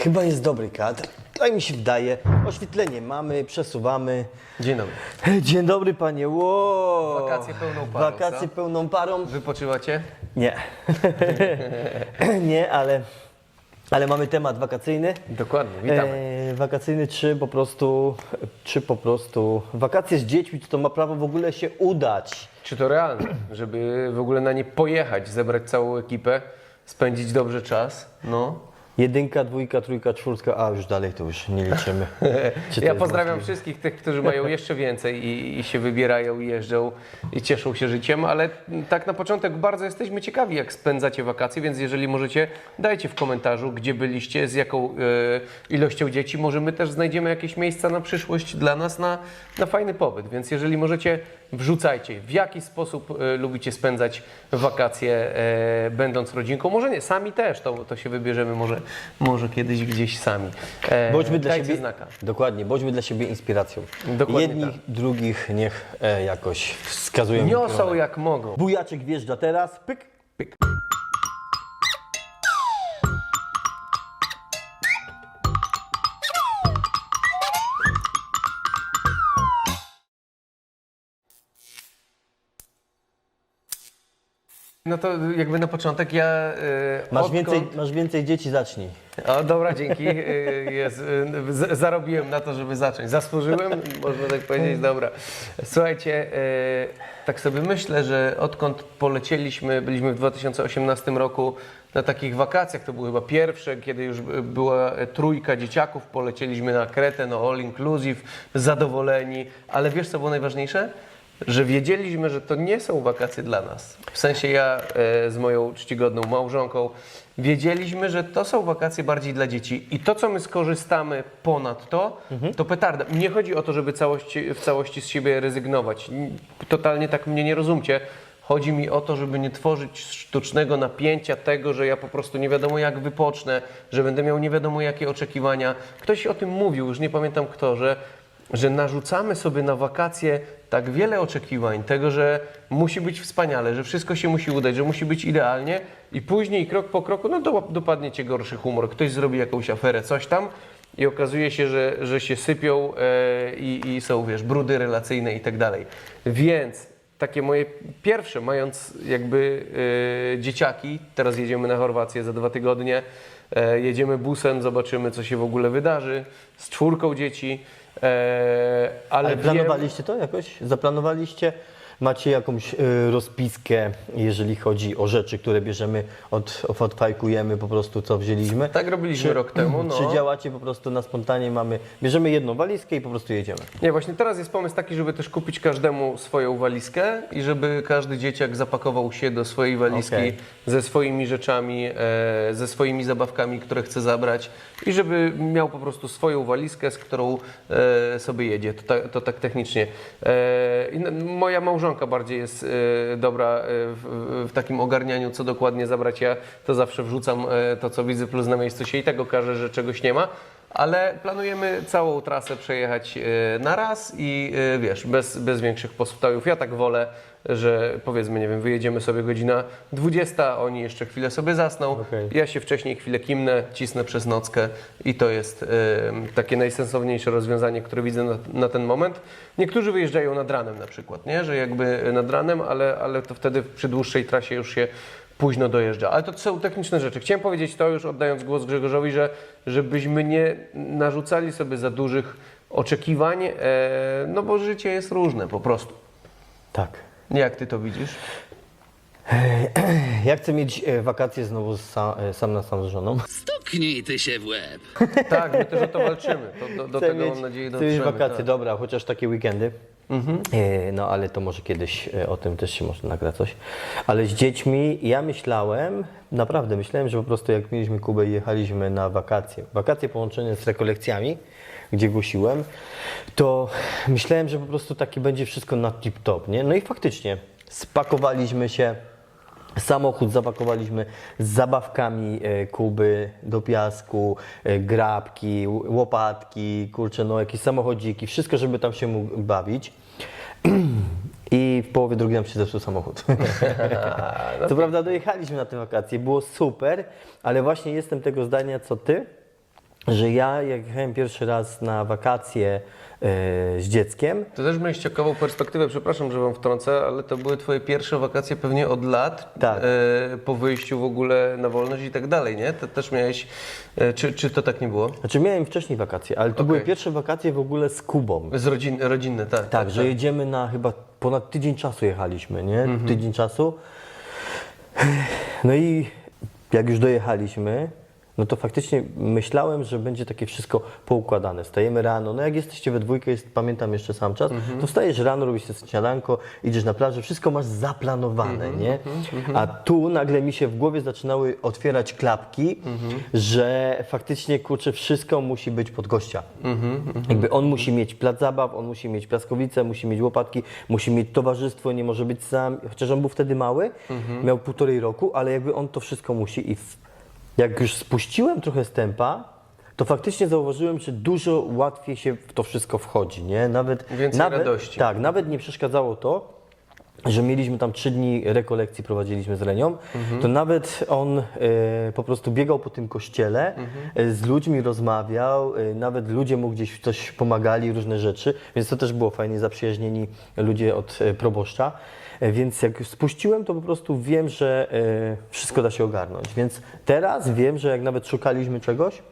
Chyba jest dobry kadr. Tak mi się wydaje. Oświetlenie mamy, przesuwamy. Dzień dobry. Dzień dobry panie. Ło! Wakacje pełną parą, Wakacje co? pełną parą. Wypoczywacie? Nie. Nie, ale, ale mamy temat wakacyjny. Dokładnie, witamy. E, wakacyjny czy po prostu, czy po prostu wakacje z dziećmi, to, to ma prawo w ogóle się udać. Czy to realne, żeby w ogóle na nie pojechać, zebrać całą ekipę, spędzić dobrze czas? No. Jedynka, dwójka, trójka, czwórka, a już dalej to już nie liczymy. Ja pozdrawiam możliwe? wszystkich tych, którzy mają jeszcze więcej i, i się wybierają i jeżdżą i cieszą się życiem, ale tak na początek bardzo jesteśmy ciekawi, jak spędzacie wakacje, więc jeżeli możecie, dajcie w komentarzu, gdzie byliście, z jaką e, ilością dzieci. Może my też znajdziemy jakieś miejsca na przyszłość dla nas na, na fajny pobyt, więc jeżeli możecie, wrzucajcie, w jaki sposób e, lubicie spędzać wakacje, e, będąc rodzinką. Może nie, sami też, to, to się wybierzemy może, może kiedyś gdzieś sami. E, Bądźmy dla siebie, znaka. Dokładnie, bądźmy dla siebie inspiracją. Dokładnie Jedni, tak. drugich niech e, jakoś wskazują. Niosą jak mogą. Bujaczek wjeżdża teraz, pyk. Pyk. No to jakby na początek ja. e, Masz odkąd- więcej, masz więcej dzieci, zacznij. O, dobra, dzięki. E, Jest, e, zarobiłem na to, żeby zacząć. Zasłużyłem, można tak powiedzieć, dobra. Słuchajcie, tak sobie myślę, że odkąd polecieliśmy, byliśmy w 2018 roku na takich wakacjach, to były chyba pierwsze, kiedy już była trójka dzieciaków, polecieliśmy na Kretę, no all inclusive, zadowoleni, ale wiesz co było najważniejsze? Że wiedzieliśmy, że to nie są wakacje dla nas. W sensie ja e, z moją czcigodną małżonką wiedzieliśmy, że to są wakacje bardziej dla dzieci i to, co my skorzystamy ponad to, to petarda. Nie chodzi o to, żeby całości, w całości z siebie rezygnować. Totalnie tak mnie nie rozumcie. Chodzi mi o to, żeby nie tworzyć sztucznego napięcia tego, że ja po prostu nie wiadomo jak wypocznę, że będę miał nie wiadomo jakie oczekiwania. Ktoś o tym mówił, już nie pamiętam kto, że że narzucamy sobie na wakacje tak wiele oczekiwań, tego, że musi być wspaniale, że wszystko się musi udać, że musi być idealnie i później krok po kroku, no do, dopadnie cię gorszy humor, ktoś zrobi jakąś aferę, coś tam i okazuje się, że, że się sypią e, i, są, wiesz, brudy relacyjne i tak dalej. Więc takie moje pierwsze, mając jakby e, dzieciaki, teraz jedziemy na Chorwację za dwa tygodnie, e, jedziemy busem, zobaczymy co się w ogóle wydarzy z czwórką dzieci, ale, Ale wiem- planowaliście to jakoś? Zaplanowaliście? Macie jakąś y, rozpiskę, jeżeli chodzi o rzeczy, które bierzemy, od, odfajkujemy po prostu, co wzięliśmy? Tak robiliśmy Czy- rok temu, no. Czy działacie po prostu na spontanie, mamy, bierzemy jedną walizkę i po prostu jedziemy? Nie, właśnie teraz jest pomysł taki, żeby też kupić każdemu swoją walizkę i żeby każdy dzieciak zapakował się do swojej walizki Okej. ze swoimi rzeczami, e, ze swoimi zabawkami, które chce zabrać i żeby miał po prostu swoją walizkę, z którą e, sobie jedzie. To, ta, to tak technicznie. E, i n- moja małżonka bardziej jest e, dobra e, w, w takim ogarnianiu, co dokładnie zabrać. Ja to zawsze wrzucam e, to, co widzę, plus na miejscu się i tak okaże, że czegoś nie ma. Ale planujemy całą trasę przejechać na raz i wiesz, bez, bez większych postojów. Ja tak wolę, że powiedzmy, nie wiem, wyjedziemy sobie godzina 20, oni jeszcze chwilę sobie zasną. Okej. Ja się wcześniej chwilę kimnę, cisnę przez nockę i to jest e, takie najsensowniejsze rozwiązanie, które widzę na, na ten moment. Niektórzy wyjeżdżają nad ranem na przykład, nie? że jakby nad ranem, ale, ale to wtedy przy dłuższej trasie już się późno dojeżdża. Ale to są techniczne rzeczy. Chciałem powiedzieć to już oddając głos Grzegorzowi, że żebyśmy nie narzucali sobie za dużych oczekiwań, e, no bo życie jest różne po prostu. Tak. Jak ty to widzisz? Ja chcę mieć e, wakacje znowu sa, e, sam na sam z żoną. Stuknij ty się w łeb. Tak, my też o to walczymy. To, do do Chcę tego mieć, mam nadzieję chcę mieć dotrzemy. wakacje, tak. dobra, chociaż takie weekendy. E, No ale to może kiedyś e, o tym też się może nagra coś. Ale z dziećmi ja myślałem, naprawdę myślałem, że po prostu jak mieliśmy Kubę i jechaliśmy na wakacje, wakacje połączone z rekolekcjami, gdzie głosiłem, to myślałem, że po prostu takie będzie wszystko na tip-top, nie? No i faktycznie spakowaliśmy się, Samochód zapakowaliśmy z zabawkami e, Kuby do piasku, e, grabki, łopatki, kurczę, no jakieś samochodziki, wszystko, żeby tam się mógł bawić. I w połowie drugiej nam się zepsuł samochód. Co prawda dojechaliśmy na te wakacje, było super, ale właśnie jestem tego zdania co ty, że ja jak jechałem pierwszy raz na wakacje e, z dzieckiem, To też miałeś ciekawą perspektywę, przepraszam, że wam wtrącę, ale to były twoje pierwsze wakacje pewnie od lat, Tak. e, po wyjściu w ogóle na wolność i tak dalej, nie? To też miałeś, e, czy, czy to tak nie było? znaczy miałem wcześniej wakacje, ale to Okej. były pierwsze wakacje w ogóle z Kubą. Z rodzin, rodzinne, tak. Tak, że jedziemy na chyba ponad tydzień czasu jechaliśmy, nie? Tydzień czasu. No i jak już dojechaliśmy, no to faktycznie myślałem, że będzie takie wszystko poukładane. Stajemy rano, no jak jesteście we dwójkę, jest, pamiętam jeszcze sam czas, to wstajesz rano, robisz sobie śniadanko, idziesz na plażę, wszystko masz zaplanowane, nie? A tu nagle mi się w głowie zaczynały otwierać klapki, że faktycznie, kurczę, wszystko musi być pod gościa. Jakby on musi mieć plac zabaw, on musi mieć piaskowicę, musi mieć łopatki, musi mieć towarzystwo, nie może być sam. Chociaż on był wtedy mały, miał półtorej roku, ale jakby on to wszystko musi. I w, jak już spuściłem trochę z tempa, to faktycznie zauważyłem, że dużo łatwiej się w to wszystko wchodzi, nie? Nawet, Więcej nawet, radości. Tak, nawet nie przeszkadzało to, że mieliśmy tam trzy dni rekolekcji, prowadziliśmy z Renią, to nawet on e, po prostu biegał po tym kościele, e, z ludźmi rozmawiał, e, nawet ludzie mu gdzieś coś pomagali, różne rzeczy, więc to też było fajnie, zaprzyjaźnieni ludzie od proboszcza. Więc jak spuściłem, to po prostu wiem, że wszystko da się ogarnąć. Więc teraz wiem, że jak nawet szukaliśmy czegoś,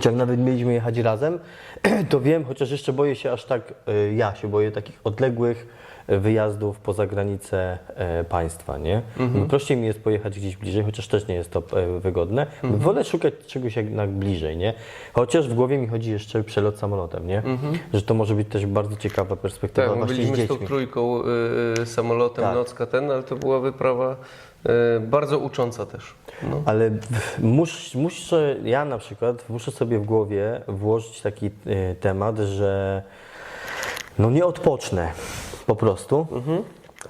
czy jak nawet mieliśmy jechać razem, to wiem, chociaż jeszcze boję się aż tak, ja się boję takich odległych wyjazdów poza granice e, państwa, nie? Prościej mi jest pojechać gdzieś bliżej, chociaż też nie jest to e, wygodne. Wolę szukać czegoś jednak bliżej, nie? Chociaż w głowie mi chodzi jeszcze przelot samolotem, nie? Że to może być też bardzo ciekawa perspektywa Tak, właśnie z byliśmy z tą dziećmi. trójką y, y, samolotem Tak. nocka ten, ale to była wyprawa y, bardzo ucząca też. No. Ale mus, muszę, ja na przykład muszę sobie w głowie włożyć taki e, temat, że no nie odpocznę po prostu.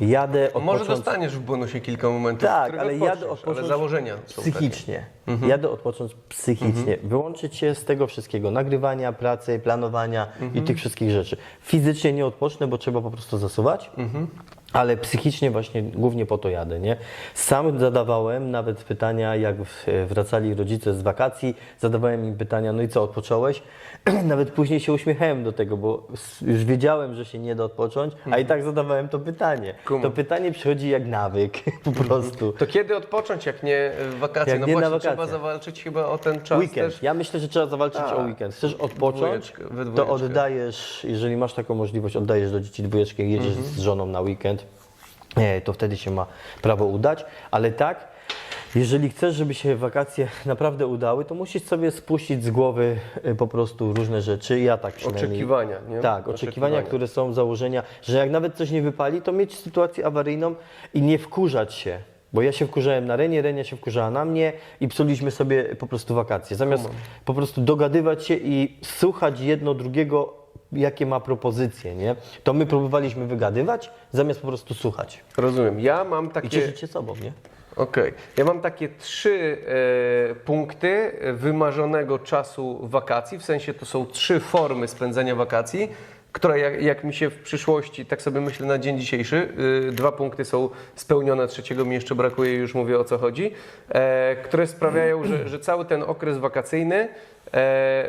Jadę odpocząć Może dostaniesz w bonusie kilka momentów, tak, ale jadę odpocząć ale założenia są psychicznie. Jadę odpocząć psychicznie. Wyłączyć się z tego wszystkiego, nagrywania, pracy, planowania i tych wszystkich rzeczy. Fizycznie nie odpocznę, bo trzeba po prostu zasuwać. Ale psychicznie właśnie głównie po to jadę, nie? Sam zadawałem nawet pytania, jak wracali rodzice z wakacji, zadawałem im pytania, no i co, odpocząłeś? Nawet później się uśmiechałem do tego, bo już wiedziałem, że się nie da odpocząć, a i tak zadawałem to pytanie. To pytanie przychodzi jak nawyk, po prostu. To kiedy odpocząć, jak nie w wakacje? Jak no nie na właśnie, wakacje. trzeba zawalczyć chyba o ten czas Weekend. też. Ja myślę, że trzeba zawalczyć Tak. o weekend. Chcesz odpocząć, Dwójeczkę, we to dwójeczkę. oddajesz, jeżeli masz taką możliwość, oddajesz do dzieci dwójeczkę, jedziesz Mhm. z żoną na weekend, e, to wtedy się ma prawo udać. Ale tak, jeżeli chcesz, żeby się wakacje naprawdę udały, to musisz sobie spuścić z głowy e, po prostu różne rzeczy. Ja tak przynajmniej. Oczekiwania, nie? Tak, oczekiwania, które są założenia, że jak nawet coś nie wypali, to mieć sytuację awaryjną i nie wkurzać się. Bo ja się wkurzałem na Renie, Renia się wkurzała na mnie i psuliśmy sobie po prostu wakacje. Zamiast po prostu dogadywać się i słuchać jedno drugiego, jakie ma propozycje, nie? To my próbowaliśmy wygadywać, zamiast po prostu słuchać. Rozumiem. Ja mam I takie... cieszyć się sobą, nie? Okej. Ja mam takie trzy e, punkty wymarzonego czasu wakacji, w sensie to są trzy formy spędzania wakacji, które jak, jak mi się w przyszłości, tak sobie myślę na dzień dzisiejszy, y, dwa punkty są spełnione, trzeciego mi jeszcze brakuje, już mówię o co chodzi, e, które sprawiają, że, że cały ten okres wakacyjny e,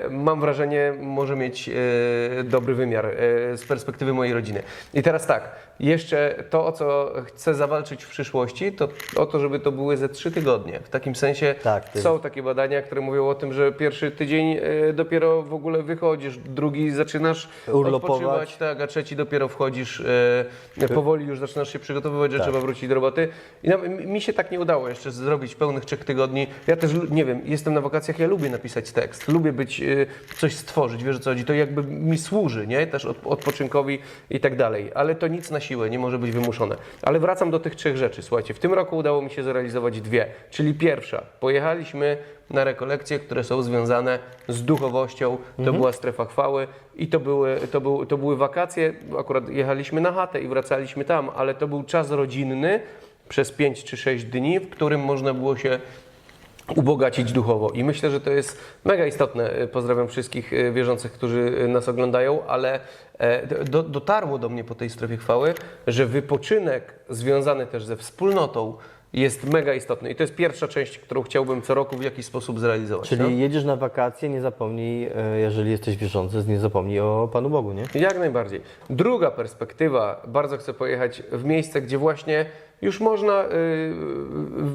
mam wrażenie może mieć e, dobry wymiar e, z perspektywy mojej rodziny. I teraz tak, jeszcze to, o co chcę zawalczyć w przyszłości, to o to, żeby to były ze trzy tygodnie. W takim sensie Tak, ty- są takie badania, które mówią o tym, że pierwszy tydzień e, dopiero w ogóle wychodzisz, drugi zaczynasz Urlopować. odpoczywać, tak, a trzeci dopiero wchodzisz, e, powoli już zaczynasz się przygotowywać, że Tak. trzeba wrócić do roboty. I mi się tak nie udało jeszcze zrobić pełnych trzech tygodni. Ja też, nie wiem, jestem na wakacjach, ja lubię napisać tekst, lubię być, e, coś stworzyć, wiesz o co chodzi, to jakby mi służy, nie, też od, odpoczynkowi i tak dalej, ale to nic na siłę, nie może być wymuszone. Ale wracam do tych trzech rzeczy, słuchajcie, w tym roku udało mi się zrealizować dwie, czyli pierwsza, pojechaliśmy na rekolekcje, które są związane z duchowością, to była strefa chwały i to były, to, był, to były wakacje, akurat jechaliśmy na chatę i wracaliśmy tam, ale to był czas rodzinny przez 5 czy 6 dni, w którym można było się ubogacić duchowo. I myślę, że to jest mega istotne. Pozdrawiam wszystkich e, wierzących, którzy e, nas oglądają, ale e, do, dotarło do mnie po tej strefie chwały, że wypoczynek związany też ze wspólnotą jest mega istotny. I to jest pierwsza część, którą chciałbym co roku w jakiś sposób zrealizować. Czyli no? jedziesz na wakacje, nie zapomnij, e, jeżeli jesteś wierzący, nie zapomnij o Panu Bogu, nie? Jak najbardziej. Druga perspektywa, bardzo chcę pojechać w miejsce, gdzie właśnie już można, yy,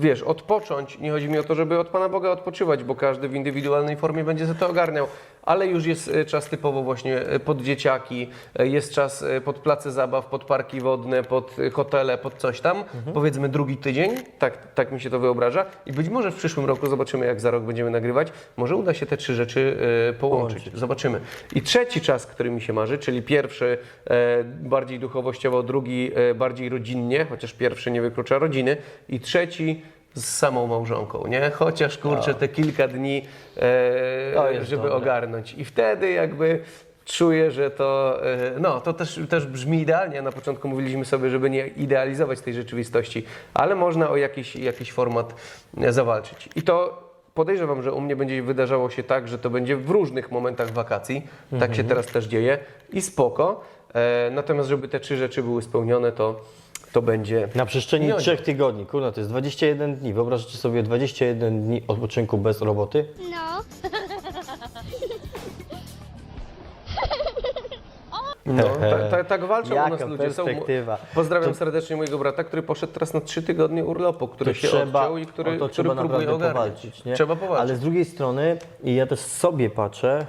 wiesz, odpocząć. Nie chodzi mi o to, żeby od Pana Boga odpoczywać, bo każdy w indywidualnej formie będzie sobie to ogarniał, ale już jest y, czas typowo właśnie y, pod dzieciaki, y, jest czas pod place zabaw, pod parki wodne, pod hotele, pod coś tam. Powiedzmy drugi tydzień, tak, tak mi się to wyobraża. I być może w przyszłym roku zobaczymy, jak za rok będziemy nagrywać. Może uda się te trzy rzeczy y, połączyć. Zobaczymy. I trzeci czas, który mi się marzy, czyli pierwszy e, bardziej duchowościowo, drugi e, bardziej rodzinnie, chociaż pierwszy nie wyklucza rodziny, i trzeci z samą małżonką, nie? Chociaż kurczę te kilka dni, e, żeby dobre. ogarnąć. I wtedy jakby czuję, że to, e, no to też, też brzmi idealnie. Na początku mówiliśmy sobie, żeby nie idealizować tej rzeczywistości, ale można o jakiś, jakiś format zawalczyć. I to Podejrzewam, że u mnie będzie wydarzało się tak, że to będzie w różnych momentach wakacji. Tak się teraz też dzieje i spoko. E, natomiast, żeby te trzy rzeczy były spełnione, to, to będzie. Na przestrzeni Nie, trzech tygodni, kurna, to jest 21 dni. Wyobraźcie sobie 21 dni odpoczynku bez roboty. No. No, tak, tak, tak walczą u nas Jaka ludzie. Są, perspektywa. pozdrawiam serdecznie mojego brata, który poszedł teraz na trzy tygodnie urlopu, który To się trzeba, odciął i który, to który próbuje powalczyć, nie? Trzeba powalczyć. Ale z drugiej strony, i ja też sobie patrzę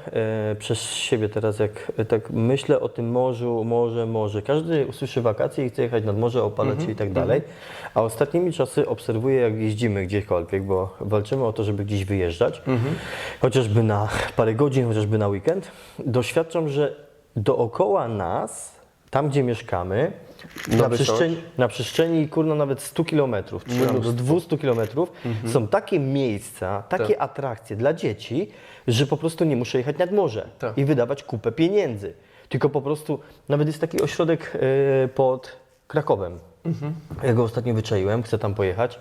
e, przez siebie teraz, jak e, tak myślę o tym morzu, morze, morze. Każdy usłyszy wakacje i chce jechać nad morze, opalać Mhm, się i tak dalej. A ostatnimi czasy obserwuję, jak jeździmy gdziekolwiek, bo walczymy o to, żeby gdzieś wyjeżdżać, Mhm. chociażby na parę godzin, chociażby na weekend. Doświadczam, że dookoła nas, tam gdzie mieszkamy, na przestrzeni, na przestrzeni kurno nawet 100 kilometrów, czy do 200 kilometrów są takie miejsca, takie Mhm. Tak. atrakcje dla dzieci, że po prostu nie muszę jechać nad morze Tak. i wydawać kupę pieniędzy. Tylko po prostu, nawet jest taki ośrodek e, pod Krakowem. Mhm. Ja go ostatnio wyczaiłem, chcę tam pojechać.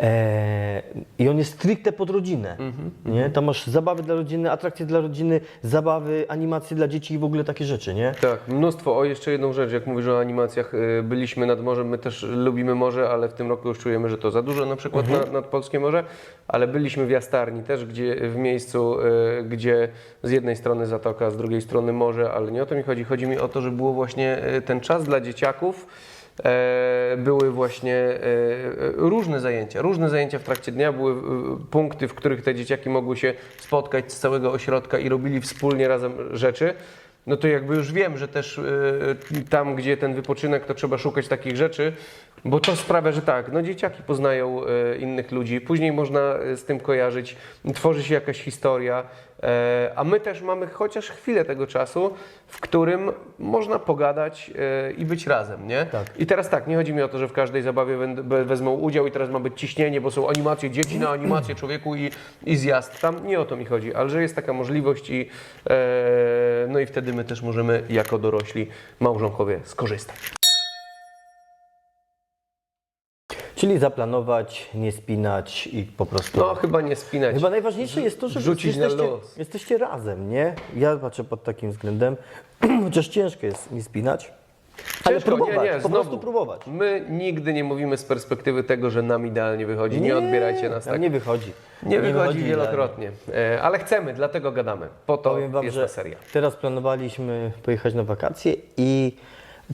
E, I on jest stricte pod rodzinę. Mhm. Nie? Tam masz zabawy dla rodziny, atrakcje dla rodziny, zabawy, animacje dla dzieci i w ogóle takie rzeczy, nie? Tak, mnóstwo. O, jeszcze jedną rzecz, jak mówisz o animacjach, y, byliśmy nad morzem, my też lubimy morze, ale w tym roku już czujemy, że to za dużo na przykład Mhm. na, nad polskie morze, ale byliśmy w Jastarni też, gdzie w miejscu, y, gdzie z jednej strony zatoka, z drugiej strony morze, ale nie o to mi chodzi. Chodzi mi o to, że było właśnie y, ten czas dla dzieciaków, e, były właśnie e, różne zajęcia. Różne zajęcia w trakcie dnia były e, punkty, w których te dzieciaki mogły się spotkać z całego ośrodka i robili wspólnie razem rzeczy. No to jakby już wiem, że też e, tam, gdzie ten wypoczynek, to trzeba szukać takich rzeczy, bo to sprawia, że tak, no dzieciaki poznają e, innych ludzi, później można e, z tym kojarzyć, tworzy się jakaś historia, e, a my też mamy chociaż chwilę tego czasu, w którym można pogadać i być razem, nie? Tak. I teraz tak, nie chodzi mi o to, że w każdej zabawie wezmą udział i teraz ma być ciśnienie, bo są animacje dzieci na animację człowieku i, i zjazd tam. Nie o to mi chodzi, ale że jest taka możliwość i no i wtedy my też możemy jako dorośli małżonkowie skorzystać. Czyli zaplanować, nie spinać i po prostu... No chyba nie spinać. Chyba najważniejsze jest to, że Wrzucić na jesteście, jesteście razem, nie? Ja patrzę pod takim względem, chociaż ciężko jest nie spinać, ale Ciężko, próbować, nie, nie, po znowu. prostu próbować. My nigdy nie mówimy z perspektywy tego, że nam idealnie wychodzi. Nie, odbierajcie nas tak. Nie wychodzi. Nie wychodzi idealnie. wielokrotnie, e, ale chcemy, dlatego gadamy. Po to Powiem Wam, jest ta seria. teraz planowaliśmy pojechać na wakacje i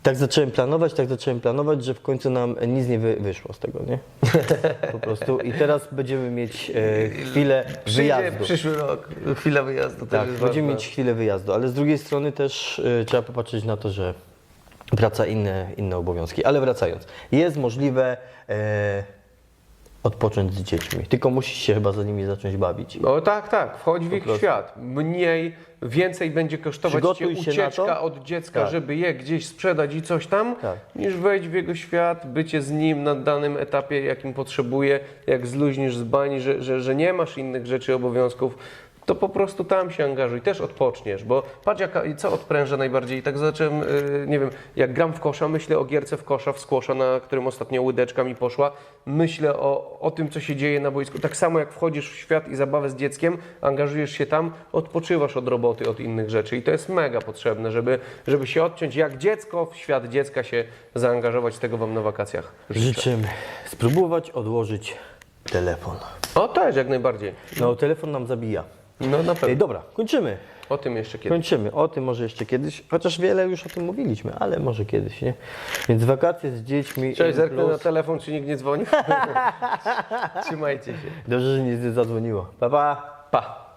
tak zacząłem planować, tak zacząłem planować, że w końcu nam nic nie wy, wyszło z tego, nie? Po prostu. I teraz będziemy mieć e, chwilę Przyjdzie wyjazdu. przyszły rok, chwila wyjazdu. też Tak, jest będziemy ważna. mieć chwilę wyjazdu, ale z drugiej strony też e, trzeba popatrzeć na to, że wraca inne, inne obowiązki. Ale wracając, jest możliwe e, odpocząć z dziećmi, tylko musisz się chyba za nimi zacząć bawić. No tak, tak, wchodź w ich prostu. świat. Mniej, więcej będzie kosztować cię się na ucieczka to. od dziecka, Tak. żeby je gdzieś sprzedać i coś tam, Tak. niż wejść w jego świat, bycie z nim na danym etapie, jakim potrzebuje, jak zluźnisz z że, że, że nie masz innych rzeczy, obowiązków. To po prostu tam się angażuj, też odpoczniesz, bo patrz jaka, i co odpręża najbardziej. Tak zacząłem, y, nie wiem, jak gram w kosza, myślę o gierce w kosza, w skłosza, na którym ostatnio łydeczka mi poszła. Myślę o, o tym, co się dzieje na boisku. Tak samo jak wchodzisz w świat i zabawę z dzieckiem, angażujesz się tam, odpoczywasz od roboty, od innych rzeczy i to jest mega potrzebne, żeby, żeby się odciąć jak dziecko, w świat dziecka się zaangażować. Tego Wam na wakacjach życzę. Życzymy spróbować odłożyć telefon. O też, jak najbardziej. No, telefon nam zabija. No na pewno. dobra, kończymy. O tym jeszcze kiedyś. Kończymy. O tym może jeszcze kiedyś, chociaż wiele już o tym mówiliśmy, ale może kiedyś, nie? Więc wakacje z dziećmi. Cześć, zerknę na telefon, czy nikt nie dzwoni. Trzymajcie się. Dobrze, że nic nie zadzwoniło. Pa, pa. Pa.